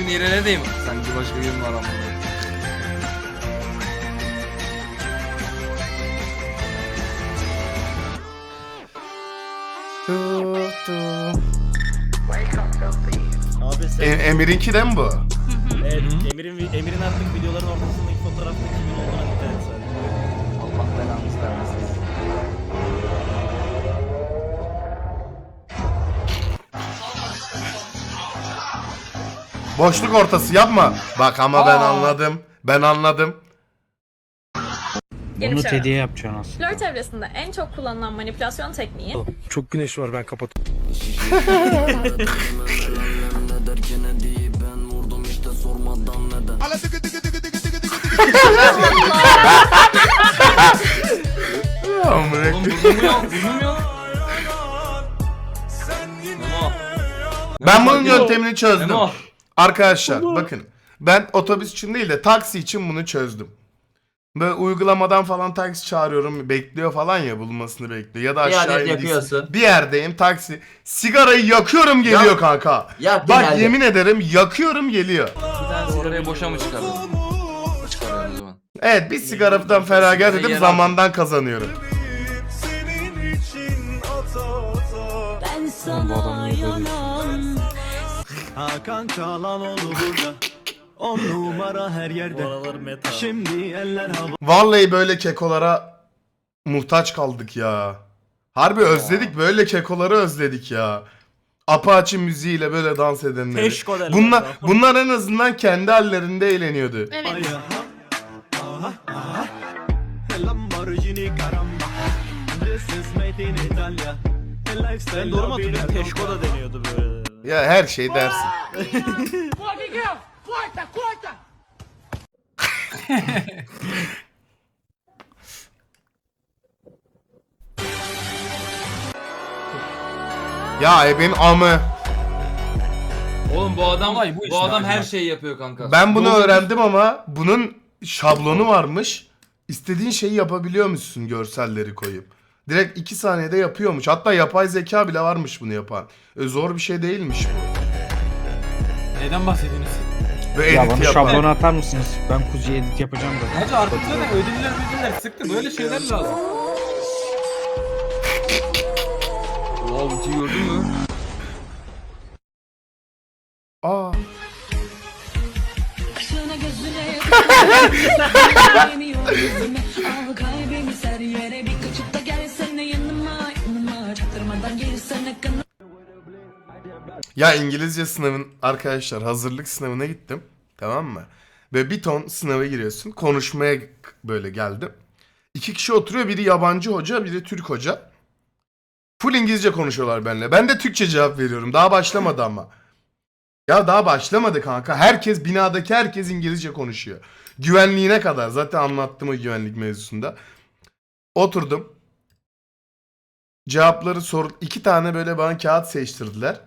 Bugün İrene'deyim. Sanki başka gün var ama. Abi sen E- Emir'inki de mi bu? evet, Emir'in Emir'in artık videoların ortasındaki fotoğrafta kimin olduğuna dikkat et sadece. Allah belanızı vermesin. Boşluk ortası yapma. Bak ama ben Aa. anladım. Ben anladım. Yeni Bunu şey Teddy'ye yapacaksın aslında. Flört evresinde en çok kullanılan manipülasyon tekniği Çok güneş var ben kapat. Amına Oğlum burnum yok. Burnum. Memo. Ben bunun yöntemini çözdüm. Memo. Arkadaşlar bakın. Ben otobüs için değil de taksi için bunu çözdüm. Böyle uygulamadan falan taksi çağırıyorum. Bekliyor falan ya bulmasını bekliyor. Ya da aşağı indiyse- yakıyorsun. Bir yerdeyim taksi. Sigarayı yakıyorum geliyor Yak. kanka. Yak Bak geldi. yemin ederim yakıyorum geliyor. Bir tane sigarayı boşa mı çıkardın? Çıkarıyorum o zaman. Evet bir sigaradan feragat edip zamandan kazanıyorum. Oğlum bu adam niye böyle Hakan Çalanoğlu burada. On numara her yerde. Şimdi eller hava. Vallahi böyle kekolara muhtaç kaldık ya. Harbi özledik böyle kekoları özledik ya. Apache müziğiyle böyle dans edenleri. Teşko derler Bunlar, ya. bunlar en azından kendi hallerinde eğleniyordu. Evet. Ay aha. Aha aha. Lamborghini caramba. This is made in Italia. A lifestyle Ben doğru mu hatırlıyorum? Teşko da deniyordu böyle. Ya her şey dersin. ya ebenin amı. Oğlum bu adam Olay bu bu, işte adam abi her bak. şeyi yapıyor kanka. Ben bunu Doğru. öğrendim ama bunun şablonu varmış. İstediğin şeyi yapabiliyormuşsun görselleri koyup. Direkt 2 saniyede yapıyormuş. Hatta yapay zeka bile varmış bunu yapan. E, zor bir şey değilmiş bu. Neyden bahsediyorsunuz? Ve Ya edit bana yapan. şablonu atar mısınız? Ben kuzuya edit yapacağım da. Hacı artık zaten ödüller ödüller sıktı böyle şeyler lazım. Oha ultiyi gördün mü? Aa. Kaşına gözüne yüzüme Al kalbimi ser yere Ya İngilizce sınavın arkadaşlar hazırlık sınavına gittim. Tamam mı? Ve bir ton sınava giriyorsun. Konuşmaya böyle geldim. İki kişi oturuyor. Biri yabancı hoca, biri Türk hoca. Full İngilizce konuşuyorlar benimle. Ben de Türkçe cevap veriyorum. Daha başlamadı ama. Ya daha başlamadı kanka. Herkes binadaki herkes İngilizce konuşuyor. Güvenliğine kadar. Zaten anlattım o güvenlik mevzusunda. Oturdum. Cevapları sor... iki tane böyle bana kağıt seçtirdiler.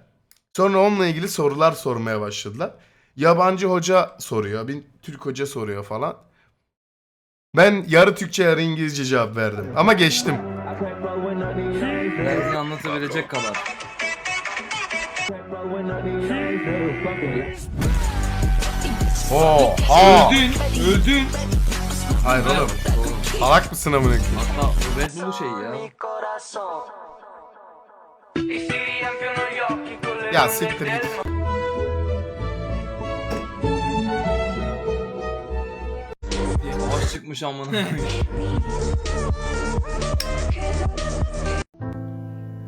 Sonra onunla ilgili sorular sormaya başladılar. Yabancı hoca soruyor, bir Türk hoca soruyor falan. Ben yarı Türkçe yarı İngilizce cevap verdim. Ama geçtim. Derdini anlatabilecek kadar. Oha! Öldün, öldün. Hayır oğlum. Salak mısın amına koyayım? Hatta o Red şey ya. Ya siktir git. Savaş çıkmış amına.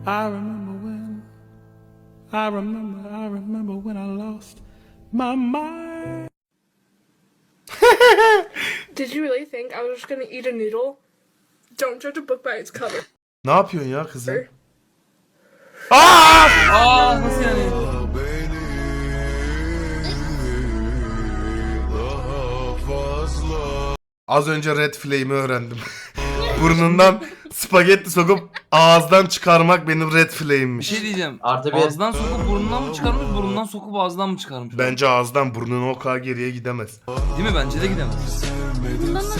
I remember when I remember I remember when I lost my mind. Did you really think I was just gonna eat a noodle? Don't judge a book by its cover. Ne yapıyorsun ya kızım? Aa nasıl yani? Az önce red flame'i öğrendim. Burnundan spagetti sokup ağızdan çıkarmak benim red Bir şey diyeceğim. Artı bir. Ağızdan sokup burnundan mı çıkarmış, burnundan sokup ağızdan mı çıkarmış? Bence ağızdan burnun o kadar geriye gidemez. Değil mi? Bence de gidemez. Nasıl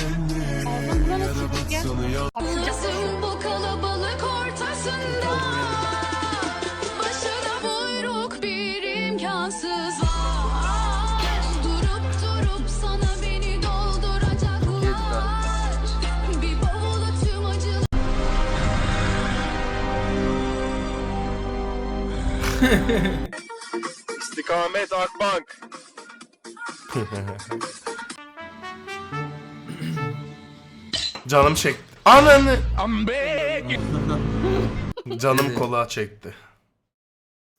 İstikamet Akbank. Canım çekti. Ananı. Canım kola çekti.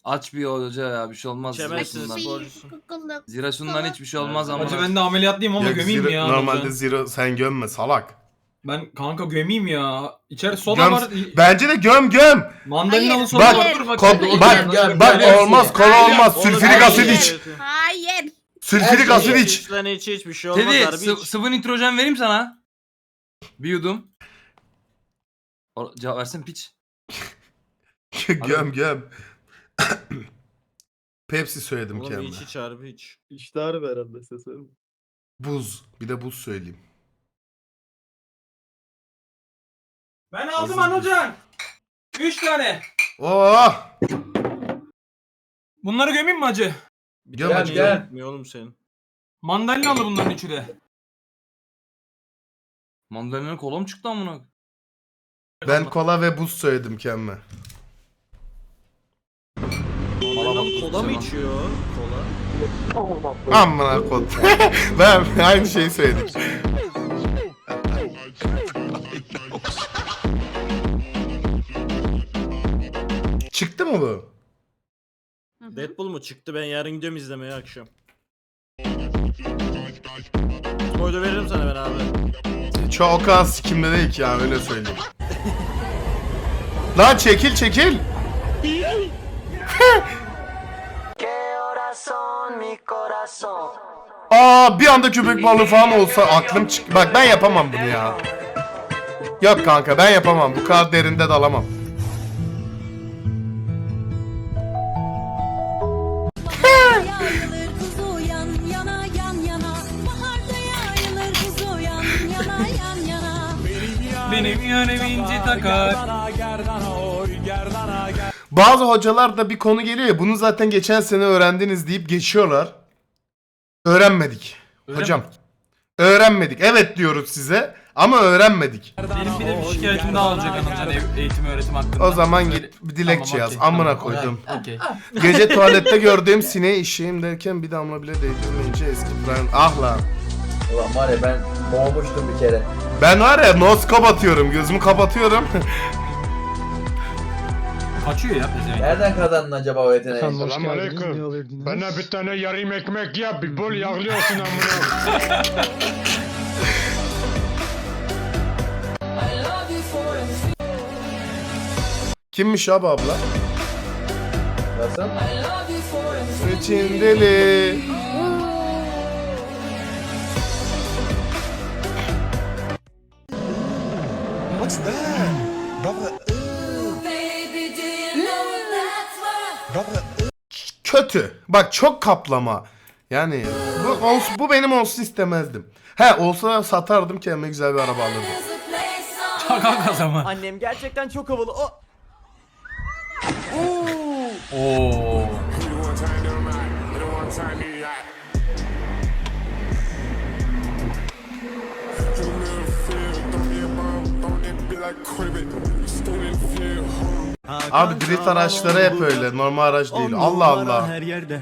Aç bir hoca ya bir şey olmaz. İçemezsin Zirasundan. sporcusun. Zirasundan hiçbir şey olmaz ama. Hacı ben de ameliyatlıyım ama gömeyim ya. normalde zero sen gömme salak. Ben kanka gömeyim ya. İçeri soda Göm- var. Bence de göm göm. Mandalinalı soda Bak, var. Dur Ko- bakayım. bak bak olmaz kola olmaz. Sülfürik asit iç. Hayır. Sülfürik asit iç. İç lan iç iç bir şey olmaz Teddy harbi sı- sıvı nitrojen vereyim sana. Bir yudum. O, cevap versin piç. göm göm. Pepsi söyledim Oğlum kendime. iç iç harbi iç. İşte harbi herhalde sesim. Buz. Bir de buz söyleyeyim. Ben aldım Anılcan. 3 tane. Oh! Bunları gömeyim mi hacı? Göm Gel hadi, gel. göm. Gitmiyor oğlum senin. Mandalinalı bunların üçü de. Mandalina kola mı çıktı amına? Ben kola ve buz söyledim kendime. Mandalinalı kola mı içiyor? Kola. Amına kod. ben aynı şeyi söyledim. Çıktı mı bu? Deadpool mu çıktı ben yarın gidiyorum izlemeye akşam. Spoiler veririm sana ben abi. Çok kadar sikimde değil ki ya öyle söyleyeyim. Lan çekil çekil. Aa bir anda köpek balığı falan olsa aklım çık. Bak ben yapamam bunu ya. Yok kanka ben yapamam. Bu kadar derinde dalamam. Benim yanım inci takar. Gerdana gerdana oy gerdana ger- Bazı hocalar da bir konu geliyor ya bunu zaten geçen sene öğrendiniz deyip geçiyorlar. Öğrenmedik. Hocam. Öğrenmedik. Evet diyoruz size ama öğrenmedik. Benim bir de bir şikayetim daha olacak ev- eğitim öğretim hakkında. O zaman git bir dilekçe Tamam, yaz. okey, Amına tamam. koydum. Okey. Gece tuvalette gördüğüm sineği işeyim derken bir damla bile değdirmeyince eski prime. Ah lan. Ulan var ya ben boğmuştum bir kere. Ben var ya noskop atıyorum. Gözümü kapatıyorum. Kaçıyor ya pezevenk. Nereden kazandın acaba o yeteneği? Selamünaleyküm. Bana bir tane yarım ekmek yap. Bir bol yağlıyorsun amına. Kimmiş abi abla? Nasıl? İçin deli. Baby do you know that's what Kötü. Bak çok kaplama. Yani bu, olsun, bu benim olsun istemezdim. He olsa satardım kendime güzel bir araba alırdım. is a place on Çakal kazama. Annem gerçekten çok havalı. O Oo. Abi drift araçları hep öyle. Normal araç değil. Allah Allah. Her yerde.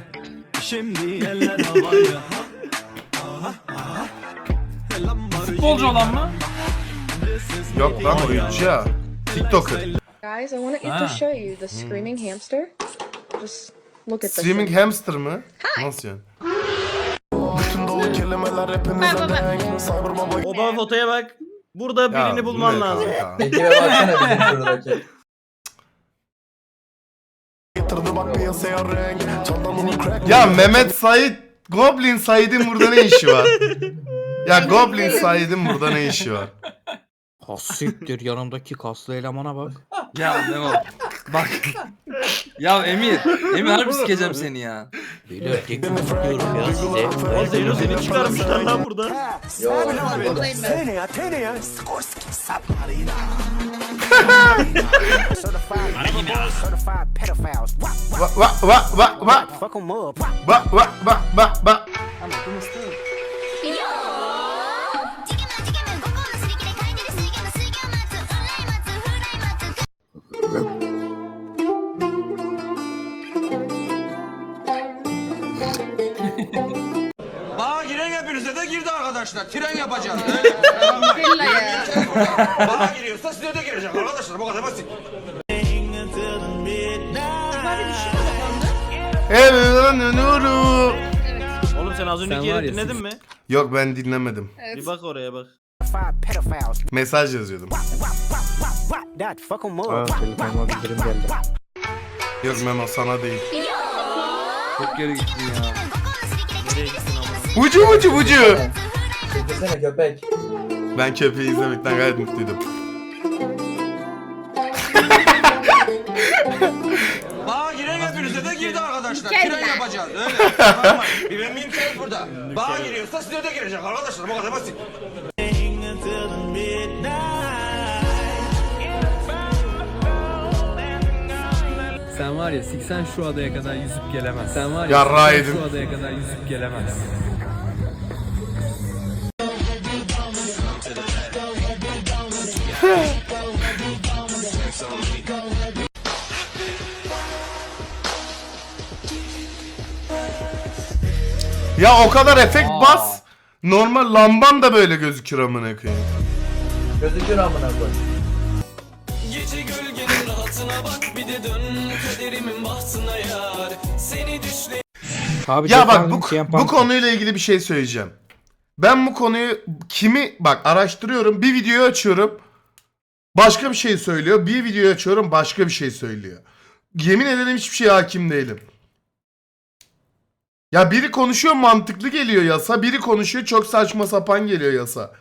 Şimdi eller havaya. Futbolcu olan mı? Yok lan oyuncu ya. TikToker. Guys, I wanted to show you the screaming hamster. Just look at this. Streaming hamster mı? Nasıl yani? O baba fotoya bak. Burada Ya, birini bu bulman ne lazım. kanka? Ekibe baksana bizim şuradaki. Ya Mehmet Said Goblin Said'in burada ne işi var? Ya Goblin Said'in burada ne işi var? Ha siktir yanımdaki kaslı elemana bak. Ya ne o? Bak. ya Emir. Emir harbi sikeceğim seni ya. Beyler teklif ediyorum ya size. O Zeyno seni çıkarmışlar lan burada. Yok. Va va va va va. Va va va va va. Arkadaşlar. Tren yapacağız. Öyle. Bana giriyorsa size de girecek arkadaşlar. Bu kadar basit. Evrenin nuru. Oğlum sen az önceki yeri dinledin mi? Yok ben dinlemedim. Bir bak oraya bak. Mesaj yazıyordum. Aa, telefonuma bildirim geldi. Yok Memo sana değil. Çok geri gittin ya. Nereye gittin ama? Ucu ucu ucu. Desene köpek. Ben köpeği izlemekten gayet mutluydum. Bana giren hepinize de girdi arkadaşlar. Tren yapacağız. Öyle. Tamam mı? Bir ben miyim ki burada? Bana giriyorsa size de girecek arkadaşlar. Bu kadar basit. Sen var ya 80 şu adaya kadar yüzüp gelemez. Sen var ya Yarrağı 80 yedim. şu adaya kadar yüzüp gelemez. Ya o kadar efekt Aa. bas. Normal lamban da böyle gözükür amına koyayım. Gözükür amına koy. Gece gölgenin rahatına bak bir de dön kaderimin bahtına yar Seni düşle Abi Ya bak bu, CM bu konuyla ilgili bir şey söyleyeceğim. Ben bu konuyu kimi bak araştırıyorum bir videoyu açıyorum başka bir şey söylüyor bir videoyu açıyorum başka bir şey söylüyor. Yemin ederim hiçbir şeye hakim değilim. Ya biri konuşuyor mantıklı geliyor yasa biri konuşuyor çok saçma sapan geliyor yasa.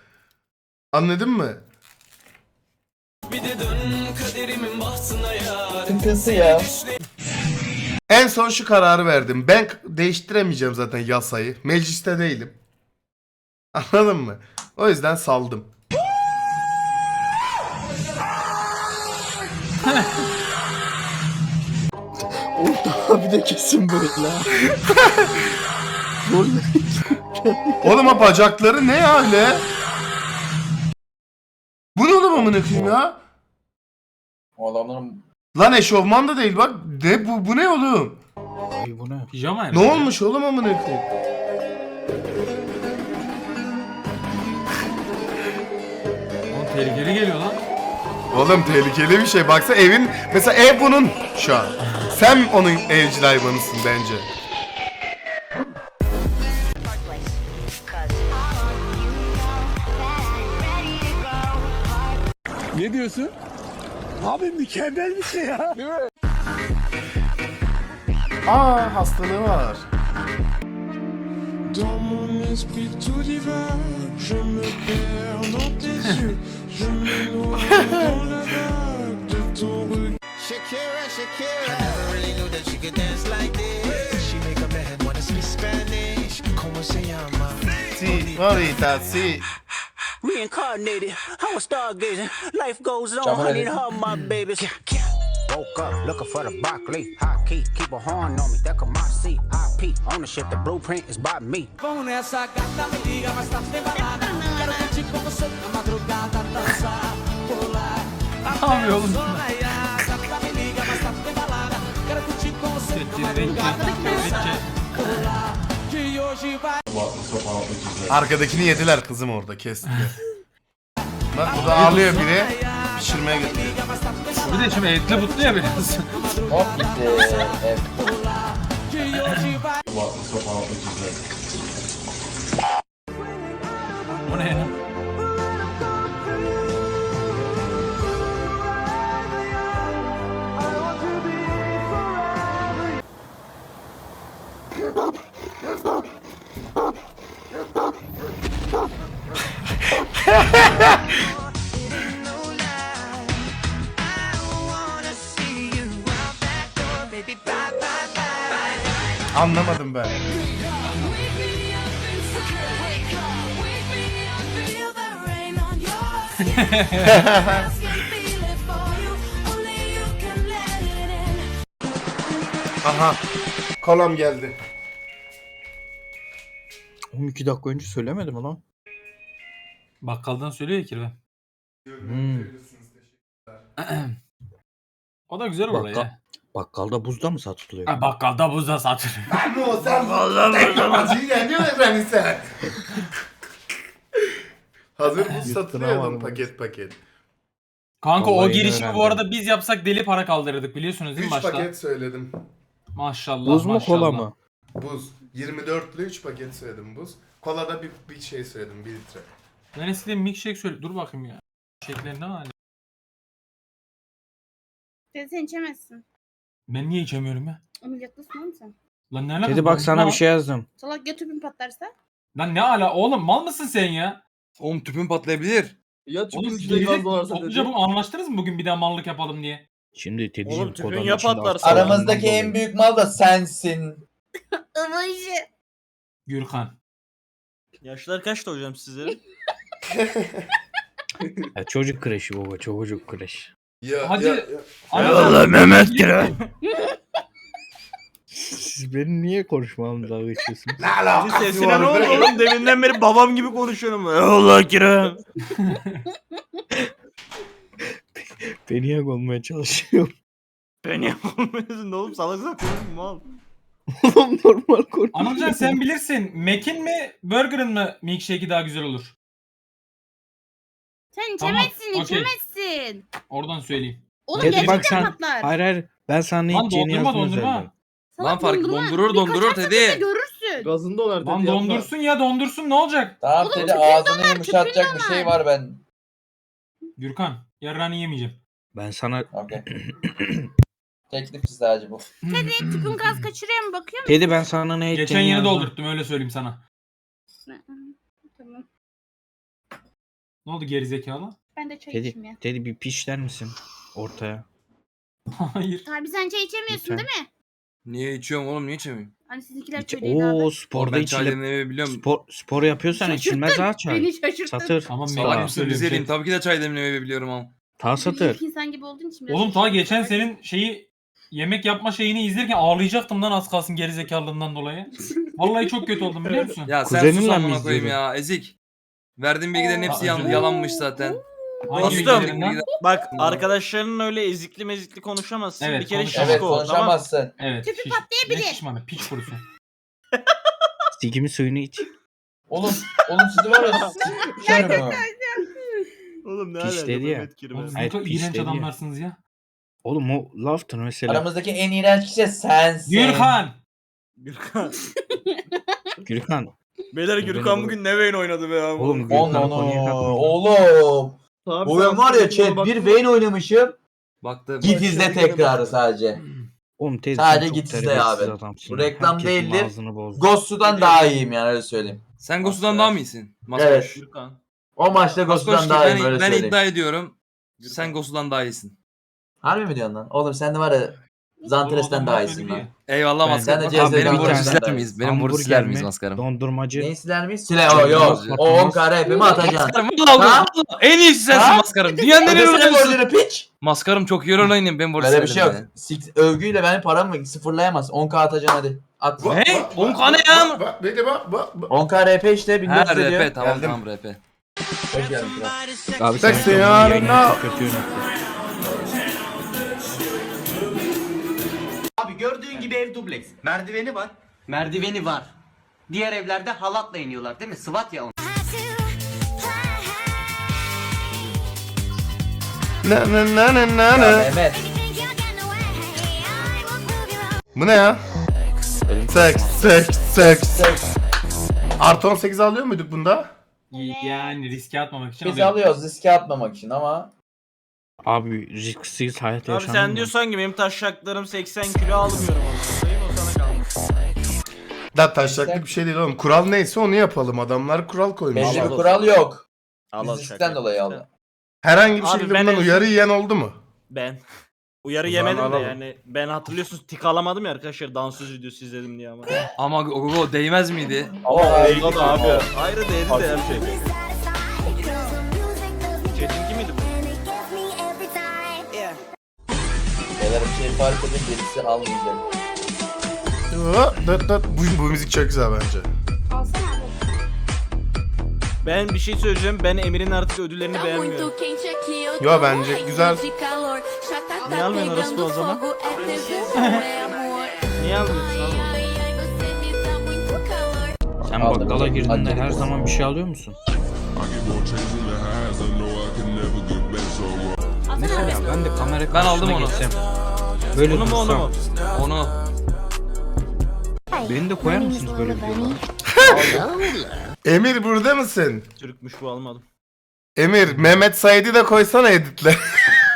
Anladın mı? bir de dön kaderimin bahtına yar Sıkıntısı ya. En son şu kararı verdim. Ben değiştiremeyeceğim zaten yasayı. Mecliste değilim. Anladın mı? O yüzden saldım. Abi de kesin böyle. Oğlum o bacakları ne ya öyle? Bu ne oğlum amına koyayım ya? O adamların Lan eşofman da değil bak. Ne bu bu ne oğlum? Ay bu ne? Pijama Ne olmuş oğlum amına koyayım? Oğlum tehlikeli geliyor lan. Oğlum tehlikeli bir şey. Baksa evin mesela ev bunun şu an. Sen onun evcil hayvanısın bence. Ne diyorsun? Abi mükemmel bir şey ya. Aa hastalığı var. Dans mon esprit tout divin, je me perds dans tes yeux, je me noie dans la vague de ton regard. Shakira, Shakira. I never really knew that she could dance like this. She make a man wanna speak Spanish. Como se llama? Si, ahorita, si. Reincarnated, I was stargazing Life goes on, I need eh. her my babies Woke up looking for the broccoli. Hot key, keep a horn on me. That come my seat. IP ownership, the blueprint is by me. Vamos nessa gata, me liga mais tarde tem Quero curtir com você na madrugada Dançar, pular Ne yapıyor oğlum? Arkadakini yediler kızım orada kesti. Bak burada ağlıyor biri. Pişirmeye götürüyor. Bir de şimdi etli butlu ya biraz. Hop gitti. Evet. Bu ne ya? Anlamadım ben. Aha. Kolam geldi. 12 dakika önce söylemedim mi lan? Bakkaldan söylüyor ya kirve. Hmm. O da güzel Bakkal- ya. Bakkalda buzda mı satılıyor? Ha, bakkalda buzda satılıyor. Ama sen teknolojiyi yeniyor efendim sen. Hazır buz satılıyor oğlum paket paket. Kanka o Vallahi girişimi bu öğrendim. arada biz yapsak deli para kaldırırdık biliyorsunuz değil 3 mi başta? paket söyledim. Maşallah Buz mu maşallah. kola mı? Buz. 24 ile 3 paket söyledim buz. Kolada bir, bir şey söyledim 1 litre. Ben eskiden milkshake söyle. Dur bakayım ya. Şeklinde mi hala? Dedi sen içemezsin. Ben niye içemiyorum ya? Ameliyatlısın oğlum sen. Lan ne alakası Dedi var? bak sana Ne- bir şey yazdım. Salak ya tüpün patlarsa? Lan ne ala oğlum mal mısın sen ya? Oğlum tüpün patlayabilir. Ya Oğlum siz gerizek topluca bu anlaştınız mı bugün bir daha mallık yapalım diye? Şimdi Oğlum tüpün kodanın ya içinde patlarsa? Aramızdaki en büyük mal da sensin. Ivıcı. Gürkan. Yaşlar kaçtı hocam sizlerin? Ya çocuk kreşi baba çocuk kreş. Ya, Hadi. ya, ya. Mı? Mehmet Kire. Siz benim niye konuşmamla geçiyorsunuz? Ne alakası Sesine var ne oldu be? oğlum? Deminden beri babam gibi konuşuyorum. Allah Kerem. Beni yak olmaya çalışıyorum. Beni yapamıyorsun oğlum salak salak konuşma mal. Oğlum normal konuş. Anılcan sen bilirsin. Mac'in mi Burger'ın mı milkshake'i daha güzel olur? Sen Tamam, içemezsin, okey. içemezsin. Oradan söyleyeyim. Oğlum Teddy gerçekten bak sen. patlar. Hayır hayır. Ben sana ne Lan içeceğini dondurma yazdım dondurma. Salak Lan fark- dondurma. dondurur, Bir dondurur kaçarsa Teddy. da Görürsün. Gazında olar dedi. Lan yapma. dondursun ya dondursun ne olacak? Tamam Oğlum Teddy tüpün ağzını donar, yumuşatacak bir şey donar. var ben. Gürkan yarrağını yemeyeceğim. Ben sana Okey. Teklif sadece bu. Teddy tüpün gaz kaçırıyor mu bakıyor Teddy ben sana ne Geçen yeni doldurttum öyle söyleyeyim sana. Ne oldu gerizekalı? Ben de çay Teddy, içeyim ya. Teddy bir pişler misin ortaya? Hayır. Abi sen çay içemiyorsun Lütfen. değil mi? Niye içiyorum oğlum niye içemiyorum? Hani sizinkiler İç- söyleydi abi. Oo sporda ben çay içile... demlemeyi biliyorum. Spor, spor yapıyorsan içilmez ha çay. Beni şaşırttın. Satır. Tamam Sağ- yalan Salak mısın söylüyorum. Şey. Tabii ki de çay demlemeyi biliyorum ama. Ta satır. ilk insan gibi olduğun için biraz Oğlum ta şaşırttın. geçen senin şeyi yemek yapma şeyini izlerken ağlayacaktım lan az kalsın gerizekalılığından dolayı. Vallahi çok kötü oldum biliyor musun? Ya sen Kuzeninle sus mi amına koyayım izliyordun? ya ezik. Verdiğin bilgilerin hepsi yan- yalanmış zaten. Hangi Dostum. bilgilerinden? Bak arkadaşların öyle ezikli mezikli konuşamazsın. Evet, bir kere konuşamaz. şişko Evet ol tamam. konuşamazsın. Evet. Tüpü şiş- patlayabilir. Ne şişmanı piç kurusu. Sigimi suyunu iç. Oğlum, oğlum sizi var ya sikerim ha. Oğlum ne Piş alaka dedi ya. Mehmet Kirve. Oğlum siz Hayır, kadar piç iğrenç dedi ya. adamlarsınız ya. Oğlum o laftır mesela. Aramızdaki en iğrenç kişi sensin. Gürkan. Gürkan. Gürkan. Beyler Gürkan bugün ne Vayne oynadı be abi. Oğlum Gürkan konuya katma. oğlum. Abi Bugün sen var ya chat bir Vayne oynamışım. Baktım. Bak, Git izle tekrarı sadece. Oğlum teyze Sadece çok git izle terbiyesiz abi. adamsın Bu reklam Herkesin değildir. ağzını bozdun. Ghost'udan daha iyiyim yani öyle söyleyeyim. Sen Gosu'dan daha mı iyisin? Evet. Gürkan. O maçta Ghost'udan Maskoş, daha ben, iyiyim öyle ben söyleyeyim. iddia ediyorum. Sen Gosu'dan daha iyisin. Harbi mi diyorsun lan? Oğlum sen de var ya Zanteres'ten daha iyisin lan. Eyvallah Ben- maskara. Sen de Bak, CS'den benim iyisin. siler miyiz? Benim borcu Hamburger siler mi? miyiz maskarım? Dondurmacı. Neyi siler miyiz? Sile o yok. O 10 kare hepimi atacaksın. Maskarım valla Ha? En iyisi sensin Ha? maskarım. Dünyanın en iyi Ödesene oyuncusu. borcunu piç. Maskarım çok iyi oynayın ben borcu Böyle bir şey yok. Sik- övgüyle benim paramı sıfırlayamaz. 10k atacaksın hadi. At. Ne? 10K ne ya? Bak bak bak bak bak. 10k RP işte Ha 1400 ediyor. RP tamam Geldim. tamam RP. Hoş geldin kral. Abi Sexy sen çok kötü yönettin. Gördüğün gibi ev dubleks. Merdiveni var. Merdiveni var. Diğer evlerde halatla iniyorlar değil mi? Sıvat ya Na na na na na Ya na. Mehmet. Bu ne ya? Seks seks seks. Artı 18 alıyor muyduk bunda? Yani riske atmamak için Biz alıyorum. alıyoruz riske atmamak için ama. Abi risksiz hayat Abi yaşanır sen mı? diyorsan ki benim taşaklarım 80 kilo almıyorum. Sayın o sana kalmış. Da taşlaklık bir şey değil oğlum. Kural neyse onu yapalım. Adamlar kural koymuş. Belli bir al. kural yok. Al al Biz şaka. riskten dolayı aldı. Herhangi bir Abi şekilde ben bundan en uyarı yiyen oldu mu? Ben. Uyarı O zaman yemedim de alalım. yani ben hatırlıyorsunuz tik alamadım ya arkadaşlar dansöz videosu izledim diye ama. Ama Gogo değmez miydi? Ama Değdi de abi. Ayrı değdi de her fark edin gerisi almayacak. Dıt dıt dıt. Bu, bu müzik çok güzel bence. Alsana abi. Ben bir şey söyleyeceğim. Ben Emir'in artık ödüllerini beğenmiyorum. Yo bence güzel. Niye almıyorsun orası o zaman? Niye almıyorsun oğlum? Sen Aldım. bakkala girdiğinde Acele her kız. zaman bir şey alıyor musun? Alsana abi. Ben de kamera Ben aldım onu. Böyle Onu mu onu mu? Onu. Beni de koyar mısınız böyle videolara? Emir burada mısın? Türkmüş bu almadım. Emir Mehmet Said'i de koysana editle.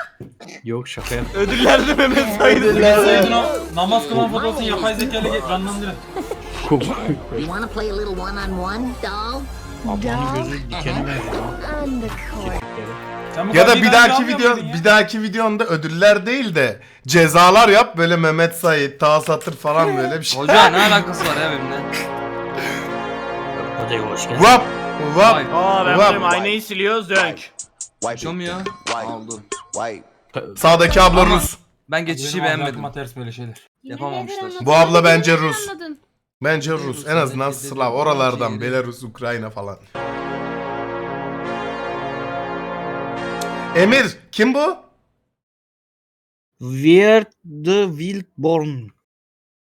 Yok şaka yap. Ödüllerde Mehmet Said. Saydın o namaz kılan fotoğrafını yapay zeka ile canlandırın. You wanna play a little one on one, doll? Ablanın gözü benziyor. On the. Sen bu ya da bir dahaki video ya? bir dahaki videonda ödüller değil de cezalar yap böyle Mehmet Said, Taha Satır falan böyle bir şey. Hoca ne alakası var ya benimle? Hocaya hoş geldin. Vap vap. Vay. Aa ben Ulan. benim aynayı siliyoruz dönk. Açamıyor. Oldu. Sağdaki abla Rus. Ben geçişi Benim beğenmedim. aklıma ters böyle şeyler. Yapamamışlar. Bu abla bence Rus. Bence Rus. En azından Slav. Oralardan. Belarus, Ukrayna falan. Emir. Kim bu? Where the Wildborn.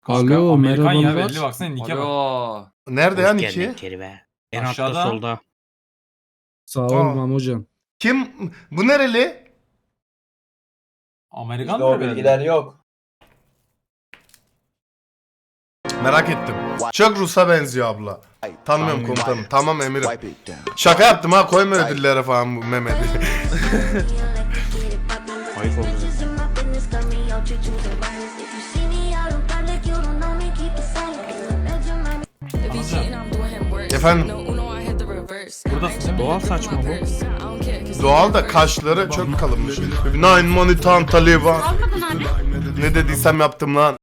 Alo Amerikan ya belli baksana nike bak. Alo. Nerede ya Niki? En Aşağıda. altta solda. Sağ ol hocam. Kim? Bu nereli? Amerikan İşte mı o bilgiler yok. Merak ettim. Çok Rus'a benziyor abla. Tanımıyorum komutanım. Tamam Emir'im. Şaka yaptım ha koyma ödüllere falan bu Mehmet'i. Ayıp oldu. Efendim mi? Doğal saçma bu. doğal da kaşları çok kalınmış. Nine money tam Taliban. Almadın abi. Ne dediysem yaptım lan.